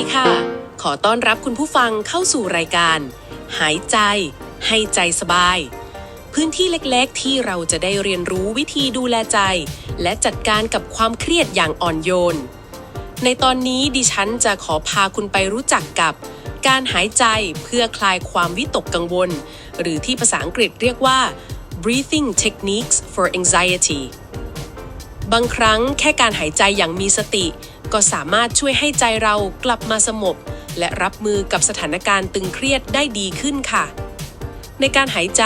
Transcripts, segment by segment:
ดีค่ะ ขอต้อนรับคุณผู้ฟังเข้าสู่รายการ หายใจ ให้ใจสบาย พื้นที่เล็กๆ ที่เราจะได้เรียนรู้วิธีดูแลใจ และจัดการกับความเครียดอย่างอ่อนโยน ในตอนนี้ดิฉันจะขอพาคุณไปรู้จักกับ การหายใจเพื่อคลายความวิตกกังวล หรือที่ภาษาอังกฤษเรียกว่า breathing techniques for anxiety บางครั้งแค่การหายใจอย่างมีสติ ก็สามารถช่วยให้ใจเรากลับมาสงบและรับมือกับสถานการณ์ตึงเครียดได้ดีขึ้นค่ะ ในการหายใจ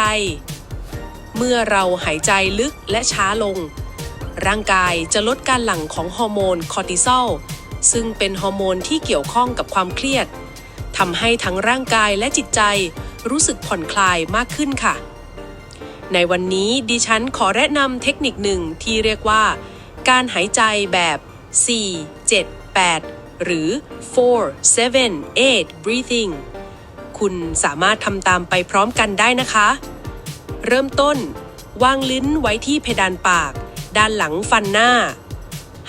เมื่อเราหายใจลึกและช้าลง ร่างกายจะลดการหลั่งของฮอร์โมนคอร์ติซอลซึ่งเป็นฮอร์โมนที่เกี่ยวข้องกับความเครียดทำให้ทั้งร่างกายและจิตใจรู้สึกผ่อนคลายมากขึ้นค่ะ ในวันนี้ดิฉันขอแนะนำเทคนิคหนึ่งที่เรียกว่า การหายใจแบบ 4 7 8 หรือ 4 7 8 breathing คุณสามารถทำตามไปพร้อมกันได้นะคะ เริ่มต้น วางลิ้นไว้ที่เพดานปาก ด้านหลังฟันหน้า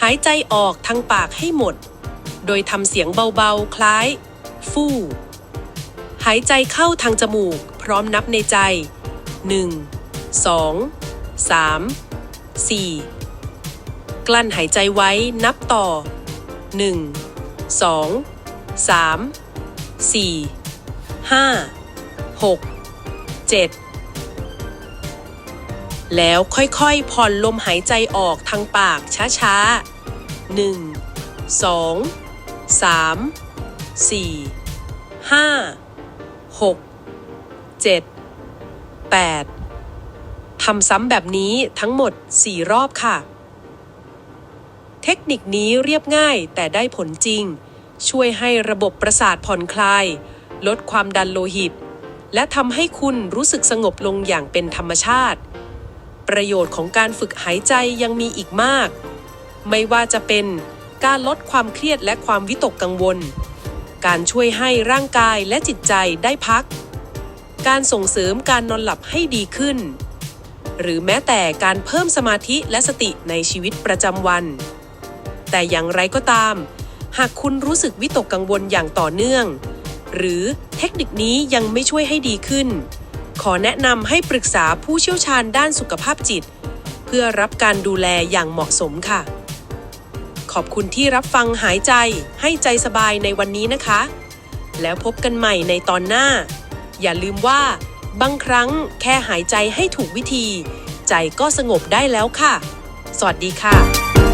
หายใจออกทางปากให้หมด โดยทำเสียงเบาๆ คล้าย ฟู่ หายใจเข้าทางจมูก พร้อมนับในใจ 1 2 3 4 กลั้นหายใจไว้นับต่อ 1 2 3 4 5 6 7 แล้วค่อยๆ ผ่อนลมหายใจออกทางปากช้าๆ 1 2 3 4 5 6 7 8ทำซ้ำแบบนี้ทั้งหมด 4 รอบค่ะ เทคนิคนี้เรียบง่ายแต่ได้ผลจริง ช่วยให้ระบบประสาทผ่อนคลาย ลดความดันโลหิต และทำให้คุณรู้สึกสงบลงอย่างเป็นธรรมชาติ ประโยชน์ของการฝึกหายใจยังมีอีกมาก ไม่ว่าจะเป็นการลดความเครียดและความวิตกกังวล การช่วยให้ร่างกายและจิตใจได้พัก การส่งเสริมการนอนหลับให้ดีขึ้น หรือแม้แต่การเพิ่มสมาธิและสติในชีวิตประจำวัน แต่อย่างไรก็ตาม หากคุณรู้สึกวิตกกังวลอย่างต่อเนื่อง หรือเทคนิคนี้ยังไม่ช่วยให้ดีขึ้น ขอแนะนำให้ปรึกษาผู้เชี่ยวชาญด้านสุขภาพจิต เพื่อรับการดูแลอย่างเหมาะสมค่ะ ขอบคุณที่รับฟังหายใจให้ใจสบายในวันนี้นะคะ แล้วพบกันใหม่ในตอนหน้า อย่าลืมว่า บางครั้งแค่หายใจให้ถูกวิธี ใจก็สงบได้แล้วค่ะ สวัสดีค่ะ